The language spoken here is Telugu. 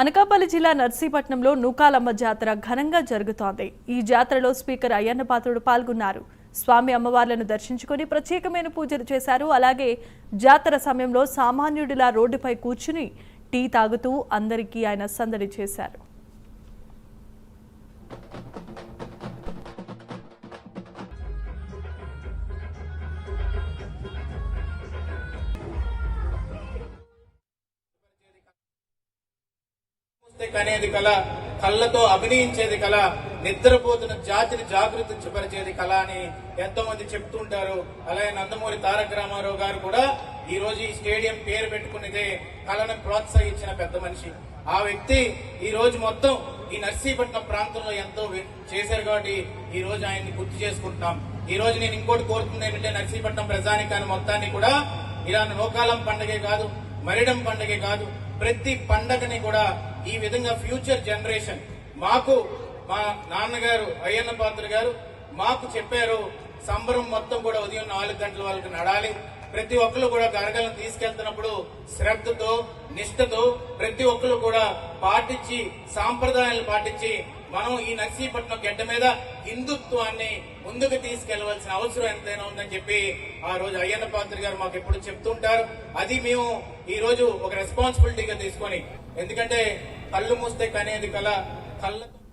అనకాపల్లి జిల్లా నర్సీపట్నంలో నూకాలమ్మ జాతర ఘనంగా జరుగుతోంది. ఈ జాతరలో స్పీకర్ అయ్యన్న పాత్రుడు పాల్గొన్నారు. స్వామి అమ్మవార్లను దర్శించుకొని ప్రత్యేకమైన పూజలు చేశారు. అలాగే జాతర సమయంలో సామాన్యుడిలా రోడ్డుపై కూర్చుని టీ తాగుతూ అందరికీ ఆయన సందడి చేశారు. కనేది కళ కళ్ళతో అభినయించేది కళ నిద్రపోతున్న జాతిని జాగృతించపరిచేది కళ అని ఎంతో మంది చెప్తుంటారు. అలాగే నందమూరి తారక రామారావు గారు కూడా ఈ రోజు ఈ స్టేడియం పేరు పెట్టుకున్నదే కళను ప్రోత్సహించిన పెద్ద మనిషి. ఆ వ్యక్తి ఈ రోజు మొత్తం ఈ నర్సీపట్నం ప్రాంతంలో ఎంతో చేశారు కాబట్టి ఈ రోజు ఆయన్ని గుర్తు చేసుకుంటున్నాం. ఈ రోజు నేను ఇంకోటి కోరుతుంది ఏంటంటే నర్సీపట్నం ప్రజానికాన్ని మొత్తాన్ని కూడా ఇలా నోకాలం పండగే కాదు మరిడం పండగే కాదు ప్రతి పండగని కూడా ఈ విధంగా ఫ్యూచర్ జనరేషన్ మాకు మా నాన్నగారు అయ్యన్న పాత్ర గారు మాకు చెప్పారు సంబరం మొత్తం కూడా ఉదయం నాలుగు గంటల వాళ్ళకి నడాలి. ప్రతి ఒక్కరు కూడా గరగలను తీసుకెళ్తున్నప్పుడు శ్రద్ధతో నిష్ఠతో ప్రతి ఒక్కరు కూడా పాటించి సాంప్రదాయాలను పాటించి మనం ఈ నర్సీపట్నం గడ్డ మీద హిందుత్వాన్ని ముందుకు తీసుకెళ్ళవలసిన అవసరం ఎంతైనా ఉందని చెప్పి ఆ రోజు అయ్యన్న పాత్రి గారు మాకు ఎప్పుడు చెప్తుంటారు అది మేము ఈ రోజు ఒక రెస్పాన్సిబిలిటీగా తీసుకొని ఎందుకంటే కళ్ళు మూస్తే కనేది కళ కళ్ళతో